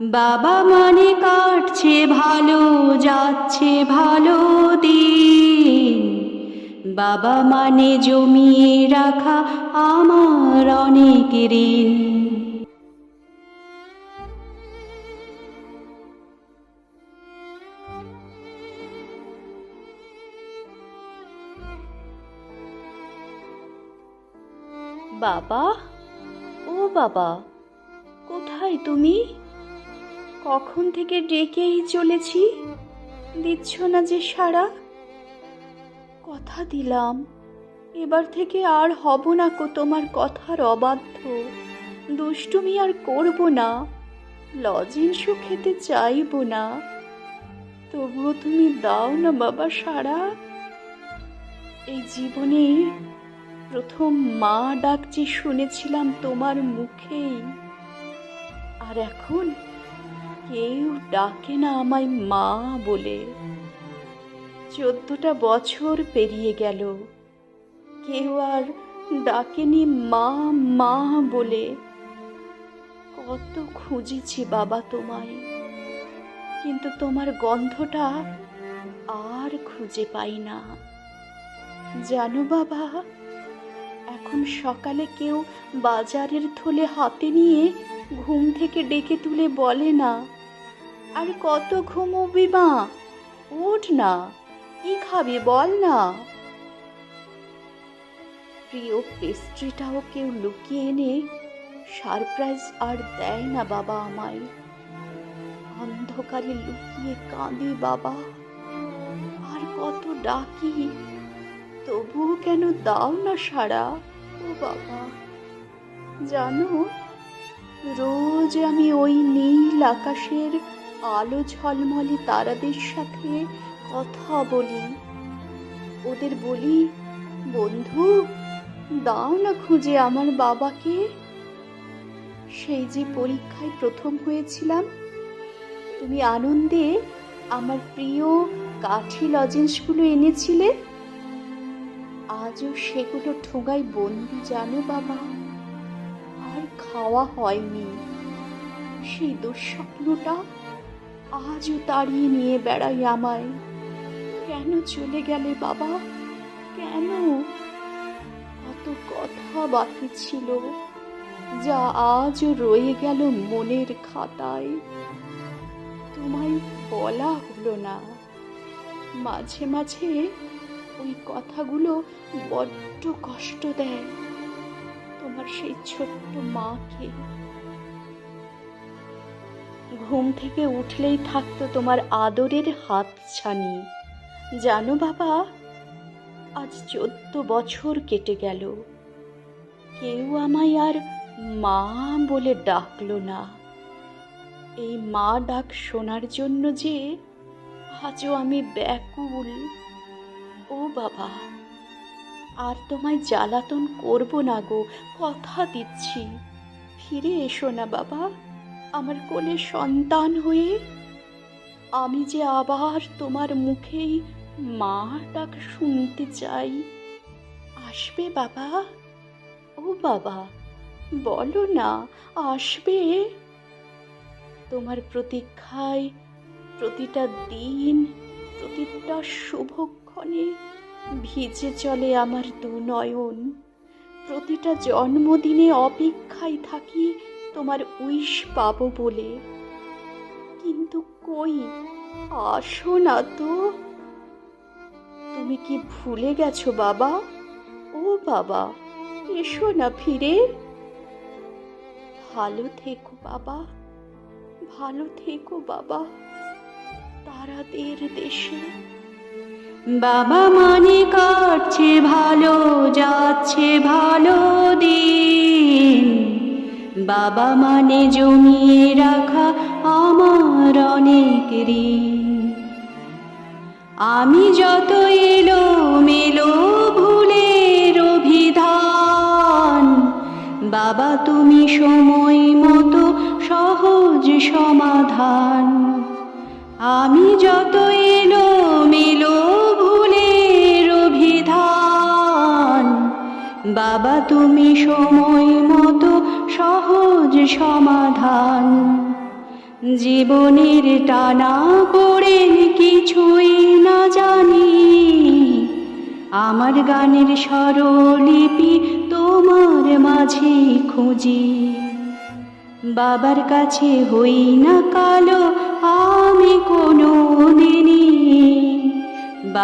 বাবা মানে কাটছে ভালো, যাচ্ছে ভালো দিন। বাবা মানে জমিয়ে রাখা আমার অনেক ঋণ। বাবা? ও বাবা, কোথায় তুমি? কখন থেকে ডেকেই চলেছি? দিচ্ছ না যে সারা? কথা দিলাম। এবার থেকে আর হব না কো তোমার কথার অবাধ্য। দুষ্টুমি আর করব না। লজেন্সও খেতে চাইব না। তবুও তুমি দাও না বাবা সারা। এই জীবনে প্রথম মা ডাক যে শুনেছিলাম তোমার মুখেই। আর এখন কেউ ডাকে না আমায় মা বলে। চোদ্দটা বছর পেরিয়ে গেল। কেউ আর ডাকেনি মা মা বলে। কত খুঁজেছি বাবা তোমায়, কিন্তু তোমার গন্ধটা আর খুঁজে পাই না। জানো বাবা, এখন সকালে কেউ বাজারের থলে হাতে নিয়ে ঘুম থেকে ডেকে তুলে বলে না। আর কত ঘুমোবি মা। উঠ না, কি খাবি বল না। প্রিয় পেস্ট্রিটাও কেউ লুকিয়ে এনে সারপ্রাইজ আর দেয় না বাবা আমায়। অন্ধকারে লুকিয়ে কাঁদে বাবা। আর কত ডাকি, তবুও কেন দাও না সারা ও বাবা। জানো, রোজ আমি ওই নীল আকাশের আলো ঝলমলে তারাদের সাথে কথা বলি। ওদের বলি, বন্ধু, দাও না খুঁজে আমার বাবাকে। সেই যে পরীক্ষায় প্রথম হয়েছিলাম, তুমি আনন্দে আমার প্রিয় কাঠি লজেন্সগুলো এনেছিলে। আজও সেগুলো ঠোঙায় বন্দি, জানো বাবা। আর খাওয়া হয়নি। সেই দুঃস্বপ্নটা আজও তাড়িয়ে নিয়ে বেড়াই আমায়। কেন চলে গেলে বাবা? কেন? কত কথা বাকি ছিল, যা আজও রয়ে গেল মনের খাতায়। তোমায় বলা হলো না। মাঝে মাঝে ওই কথাগুলো বড্ড কষ্ট দেয়। তোমার সেই ছোট্ট মাকে ঘুম থেকে উঠলেই থাকতো তোমার আদরের হাত ছানি। জানো বাবা, আজ চোদ্দ বছর কেটে গেল। কেউ আমায় আর মা বলে ডাকলো না। এই মা ডাক শোনার জন্য যে আজও আমি ব্যাকুল। ও বাবা, আর তোমায় জ্বালাতন করব না গো, কথা দিচ্ছি। ফিরে এসো না বাবা। আমার কোলে সন্তান হয়ে আমি যে আবার তোমার মুখেই মা ডাক শুনতে চাই। আসবে বাবা? ও বাবা, বলো না, আসবে? তোমার প্রতীক্ষায় প্রতিটা দিন, প্রতিটা শুভক্ষণে ভিজে চলে আমার দু নয়ন প্রতিটা জন্মদিনে অপেক্ষায় থাকি তোমার উইশ পাবো বলে। কিন্তু কই? আসো না তো। তুমি কি ভুলে গেছো বাবা? ও বাবা, এসো না ফিরে। ভালো থেকো বাবা, ভালো থেকো বাবা। তারাদের দেশে। বাবা মানে কাটছে, ভালো যাচ্ছে, ভালো দিন। বাবা মানে জমিয়ে রাখা আমার অনেক ঋণ। আমি যত এলো মেলো ভুলের অভিধান, বাবা তুমি সময় মতো সহজ সমাধান। আমি যত এলো মেলো বাবা তুমি সময় মতো সহজ সমাধান। জীবনের টানা পড়ে কিছুই না জানি। আমার গানের স্বরলিপি তোমার মাঝে খুঁজি। বাবার কাছে হই না কালো, আমি কোনো দিনই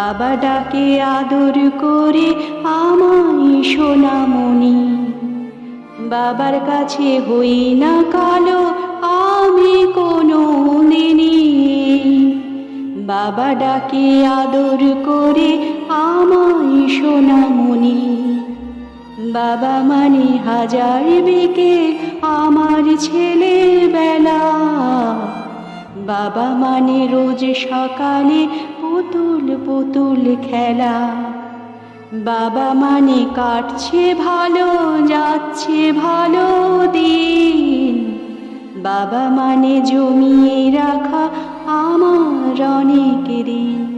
বাবা ডাকে আদর করে, আমায় সোনামণি বাবার কাছে হই না কালো, আমি কোনো দিনই বাবা ডাকে আদর করে, আমায় সোনামণি বাবা মানে হাজার বিকেল, আমার ছেলের বেলা বাবা মানে রোজ সকালে পুতুল পুতুল খেলা। বাবা মানে কাটছে ভালো, যাচ্ছে ভালো দিন। বাবা মানে জমিয়ে রাখা আমার অনেক ঋণ